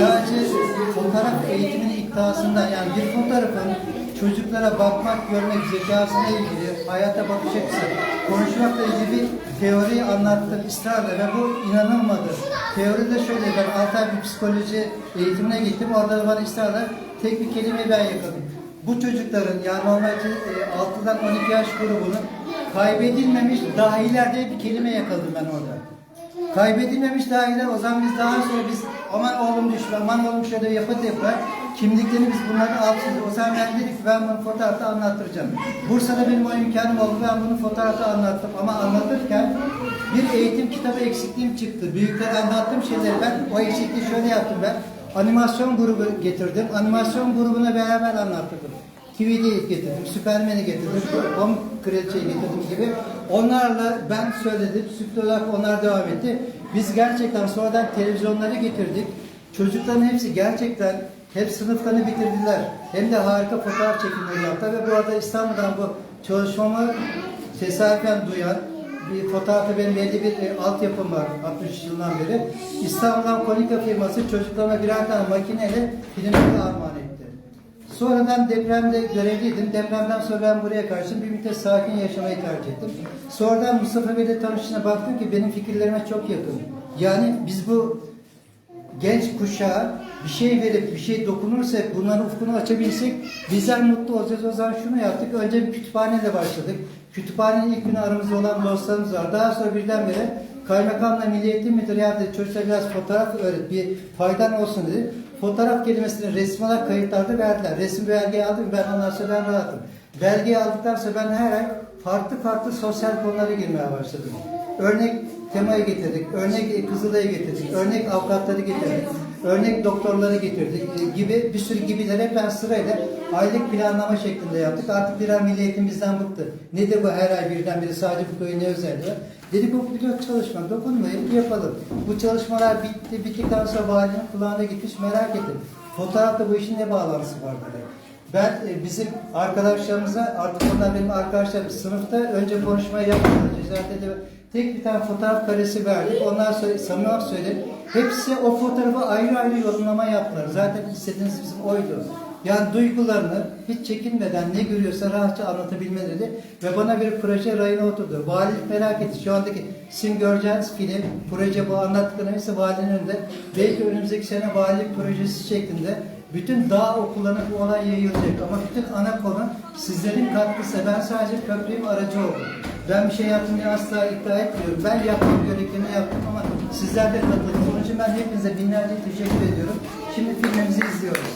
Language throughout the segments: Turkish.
sadece fotoğraf eğitiminin iddiasından yani bir fotoğrafın çocuklara bakmak, görmek, zekasına ilgili, hayata bakış açısı, konuşmakla ilgili bir teoriyi anlattım ısrarla ve bu inanılmadı. Teoride şöyle ben 6 ay bir psikoloji eğitimine gittim. Orada da bana ısrarla tek bir kelimeyi ben yakaladım. Bu çocukların yani normalde e, 6'dan 12 yaş grubunun kaybedilmemiş dahiler diye bir kelime yakaladım ben orada. Kaybedilmemiş dahiler o zaman biz daha sonra biz aman oğlum düşme, aman oğlum şöyle yapıp yapar. Kimliklerini biz bunları alçız. O zaman ben dedik ki ben bunu fotoğrafta anlattıracağım. Bursa'da benim o imkanım oldu. Ben bunu fotoğrafta anlattım. Ama anlatırken bir eğitim kitabı eksikliğim çıktı. Büyükler anlattığım şeyleri ben o eksikliği şöyle yaptım ben. Animasyon grubu getirdim. Animasyon grubuna beraber anlattırdım. TV'yi getirdim, Süpermen'i getirdim, Home Kraliçe'yi getirdim gibi. Onlarla ben söyledim, sürekli olarak onlar devam etti. Biz gerçekten sonradan televizyonları getirdik. Çocukların hepsi gerçekten hep sınıflarını bitirdiler. Hem de harika fotoğraf çekimleri yaptılar ve bu arada İstanbul'dan bu çalışmamı tesadüfen duyan bir fotoğrafta benim belli bir e, altyapım var 60 yıldan beri. İstanbul'dan Konica firması çocuklarıma birer tane makineyle filmleri armağan etti. Sonradan depremde görevliydim. Depremden sonra ben buraya karşı bir müddet sakin yaşamayı tercih ettim. Sonradan Mustafa Bey'le tanıştığına baktım ki benim fikirlerime çok yakın. Yani biz bu genç kuşağa bir şey verip bir şey dokunursak, bunların ufkunu açabilsek bizler mutlu olacağız. O zaman şunu yaptık. Önce bir kütüphaneyle başladık. Kütüphanenin ilk günü aramızda olan dostlarımız var. Daha sonra birdenbire kaymakamla Milli Eğitim Müdürü ya çocuklara biraz fotoğraf öğret, bir faydan olsun dedi. Fotoğraf kelimesini resmi olarak kayıtlarda verdiler. Resim belgeyi aldım, ben ondan sonra ben rahatım. Belgeyi aldıktan sonra ben her ay farklı farklı sosyal konulara girmeye başladım. Örnek temayı getirdik, örnek Kızılay'ı getirdik, örnek avukatları getirdik, örnek doktorları getirdik e, gibi bir sürü gibileri hep ben sırayla aylık planlama şeklinde yaptık. Artık birer milli bizden bıktı. Nedir bu her ay birden biri sadece bu köyün ne özelliği var? Dedik bu pilot çalışma, dokunmayın, yapalım. Bu çalışmalar bitti, bittikten sonra valinin kulağına gitmiş merak ettim. Fotoğrafta bu işin ne bağlantısı var dedi. Ben e, bizim arkadaşlarımıza, artık onlar benim arkadaşlarım sınıfta önce konuşmayı yapmadılar. Cezaevinde de tek bir tane fotoğraf karesi verdik. Sonra samimi olarak söyleyeyim. Hepsi o fotoğrafı ayrı ayrı yorumlama yaptılar. Zaten istediğiniz bizim oydu. Yani duygularını hiç çekinmeden ne görüyorsa rahatça anlatabilmeleri ve bana bir proje rayına oturdu. Valilik merak etti. Şu andaki sizin göreceğiniz film, proje bu anlattıklarım hepsi valinin önünde. Belki önümüzdeki sene valilik projesi şeklinde bütün dağ okullarına bu olay yayılacak ama bütün ana konu sizlerin katkısı. Ben sadece köprüyüm aracı oldum. Ben bir şey yaptım diye asla iddia etmiyorum. Ben yaptığım gerekeni yaptım ama sizler de katıldınız. Onun için ben hepinize binlerce teşekkür ediyorum. Şimdi filmimizi izliyoruz.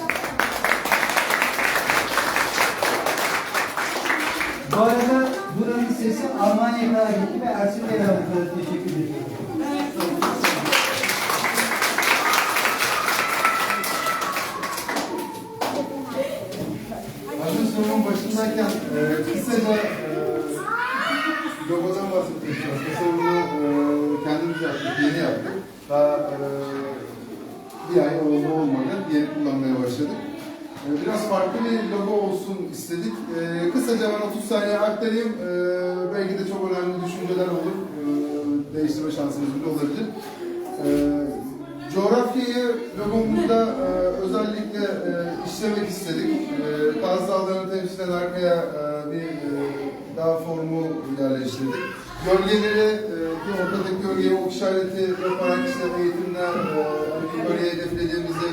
Bu arada buranın sesi Almanya'ya kadar gitti ve Ersin Bey'e teşekkür ediyorum. İstiyorum. Tasarımını e, kendimiz yaptık, yeni yaptık. Daha e, bir ay oldu olmadı, yeni kullanmaya başladık. E, biraz farklı bir logo olsun istedik. E, kısaca ben 30 saniye aktarayım. E, belki de çok önemli düşünceler olur. E, değiştirme şansımız bile olabilir. E, Coğrafyayı logomuzda e, özellikle e, işlemek istedik. E, Kaz Dağları'nı temsil eden arkaya e, bir e, dağ formu yerleştirdik. Gölgeleri, e, ki ortadaki gölgeye ok işareti yaparak işte eğitimde e, hani bölgeye hedeflediğimizi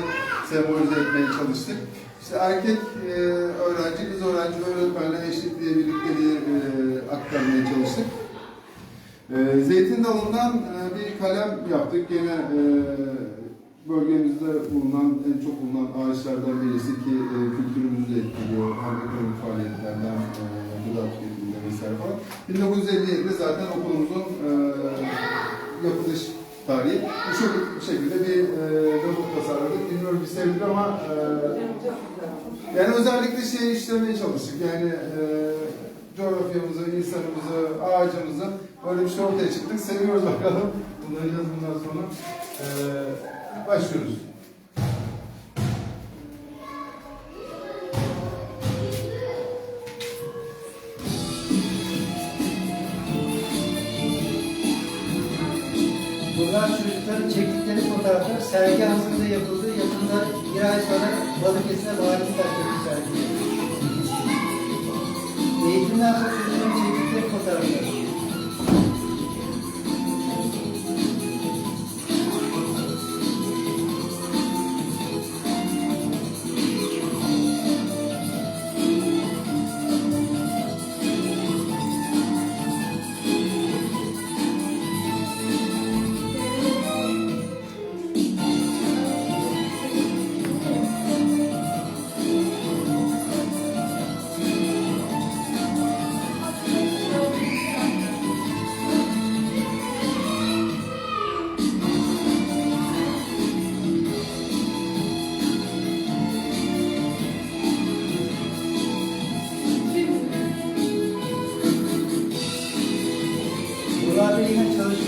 sembolize etmeye çalıştık. İşte erkek e, öğrenci, kız öğrenci öğretmenle eşitliği, birlikteliği e, aktarmaya çalıştık. Ee, zeytin dalından e, bir kalem yaptık. Yine e, bölgemizde bulunan, en çok bulunan ağaçlardan birisi ki e, kültürümüzü de etkiliyor. Hem ekonomik faaliyetlerden, e, gıda tüketiminde vesaire falan. 1957'de zaten okulumuzun e, yapılış tarihi. Bu şu şekilde bir e, logo tasarladık. Bilmiyorum bir sevilir ama e, yani özellikle şeyi işlemeye çalıştık. Yani e, coğrafyamızı, insanımızı, ağacımızı böyle bir şey ortaya çıktık. Seviyoruz bakalım. Kullanacağız bundan sonra. E, başlıyoruz. Hazırlığı yapıldı. Yakında bir ay sonra Balıkesir'e valilik açacak sergi. Eğitimden sonra çocukların çektikleri fotoğraflar.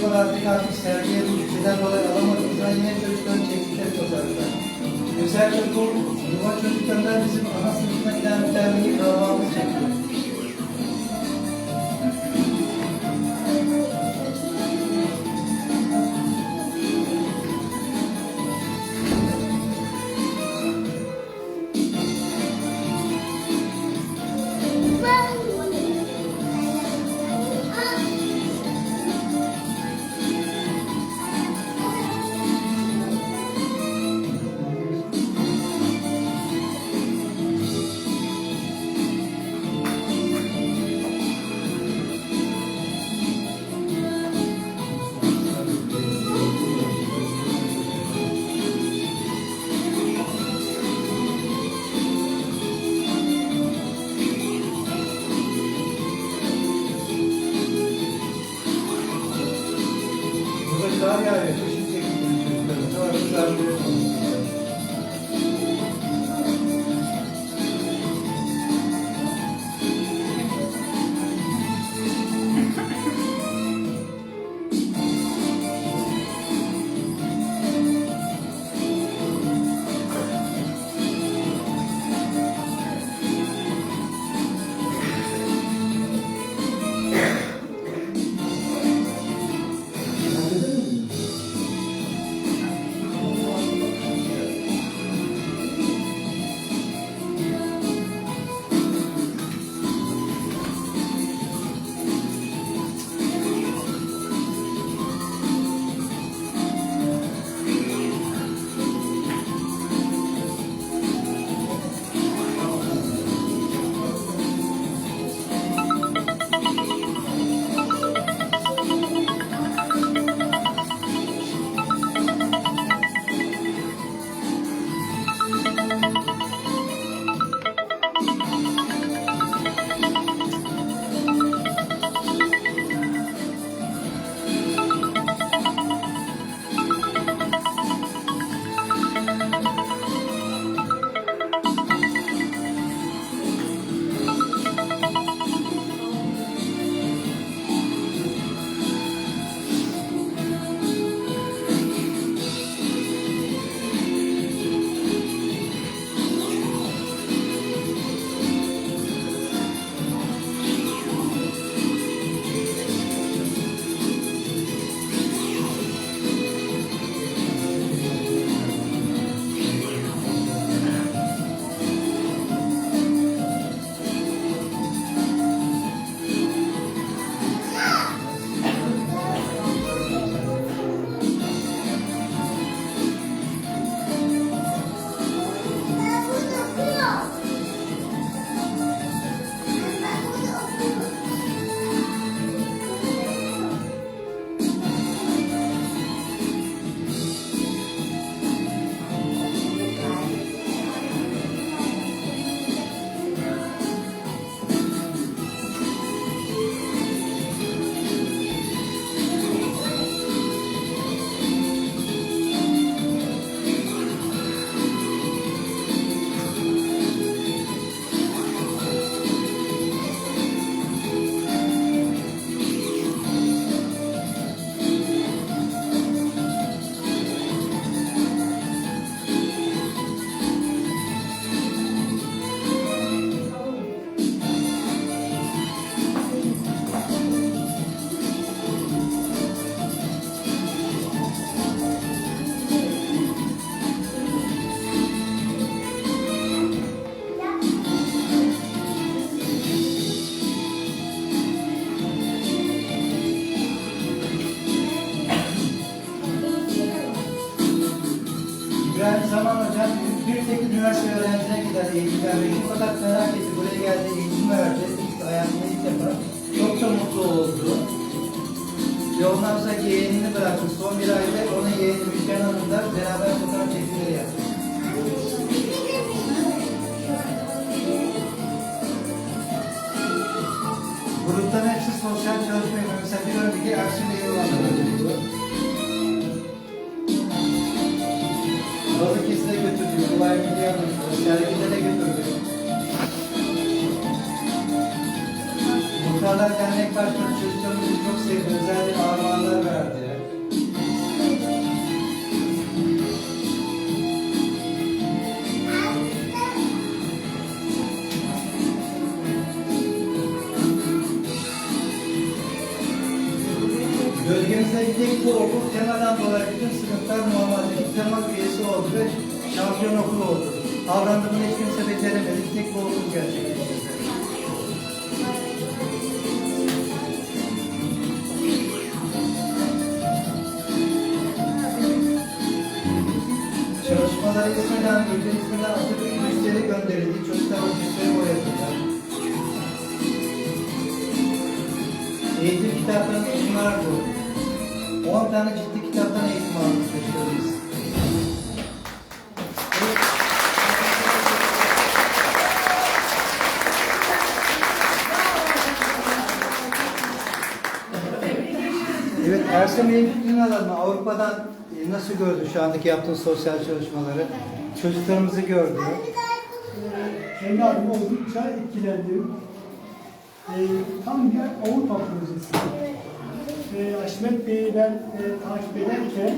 Çalışmalardaki artık sergiye bütçeden dolayı alamadığımızdan yine çocukların çektikleri fotoğraflar. Özellikle bu yuva çocuklarından bizim ana sınıfına giden bir davamız çekiyor. Zaman Hocam bir tek üniversite öğrencine gider eğitim vermek. Merak etti. Buraya geldi, eğitim verdi. İlk hayatında ilk defa. Çok da mutlu oldu. Sonra yeğenini bıraktı. Son bir ayda onun yeğeni Müşken Hanım'la beraber fotoğraf çekimleri yaptı. Gruptan hepsi sosyal çalışma yapıyor. Mesela bir önceki Ersin Eyvallah Muhtarlar Dernek Başkanı çocuklarımızı çok sevdi. Özel bir armağanlar verdi. Bölgemizde tek bu okul temadan dolayı bütün sınıflar normalde tema üyesi oldu ve şampiyon okul oldu. Avrandığını hiç kimse beceremedi. Tek bu okul gerçekleştirdi. Çalışmaları İsmi'den, Ülke İsmi'den Atatürk büstleri gönderildi. Çocuklar o büstleri boyadılar. Eğitim kitaplarının bunlar bu. 10 tane Ersin Bey'in fikrini alalım. Avrupa'dan e, nasıl gördü şu andaki yaptığı sosyal çalışmaları? Çocuklarımızı gördü. kendi adıma oldukça etkilendim. Ee, tam bir Avrupa projesi. Ee, Haşmet Bey'i ben e, takip ederken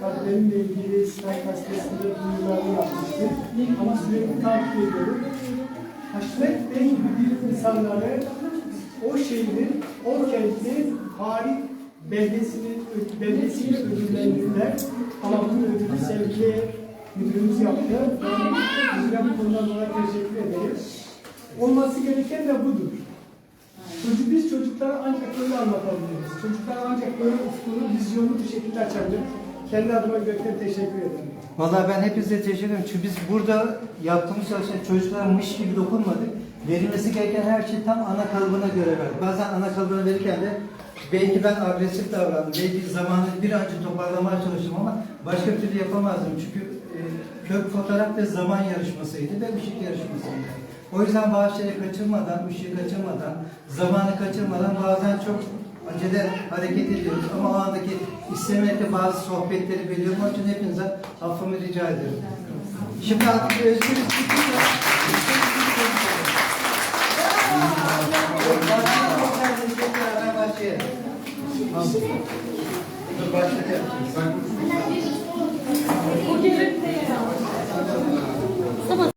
tabii benimle ilgili Sky gazetesinde duyurularını yapmıştım. Ama sürekli takip ediyorum. Haşmet Bey gibi insanları o şehrin, o kentin tarih beldesini, beldesiyle ödüllendirdiler. Ama bu ödülü sevgili müdürümüz yaptı. Müdüre bu konudan dolayı teşekkür ederim. Olması gereken de budur. Çocuk, biz çocuklara ancak böyle anlatabiliriz. Çocuklara ancak böyle ufkunu, vizyonu bu şekilde açabiliriz. Kendi adıma gökten teşekkür ederim. Vallahi ben hepinize teşekkür ederim. Çünkü biz burada yaptığımız çalışma çocuklara mış gibi dokunmadık. Verilmesi gereken her şeyi tam ana kalıbına göre verdik. Bazen ana kalıbına verirken de belki ben agresif davrandım. Belki zamanı bir an önce toparlamaya çalıştım ama başka bir türlü yapamazdım. Çünkü e, kök fotoğraf ve zaman yarışmasıydı ve ışık yarışmasıydı. O yüzden bazı şeyleri kaçırmadan, ışığı kaçırmadan, zamanı kaçırmadan bazen çok acele hareket ediyoruz ama o andaki istemekle bazı sohbetleri biliyorum. Onun için hepinize affımı rica ederim. Şimdi artık özgür Dur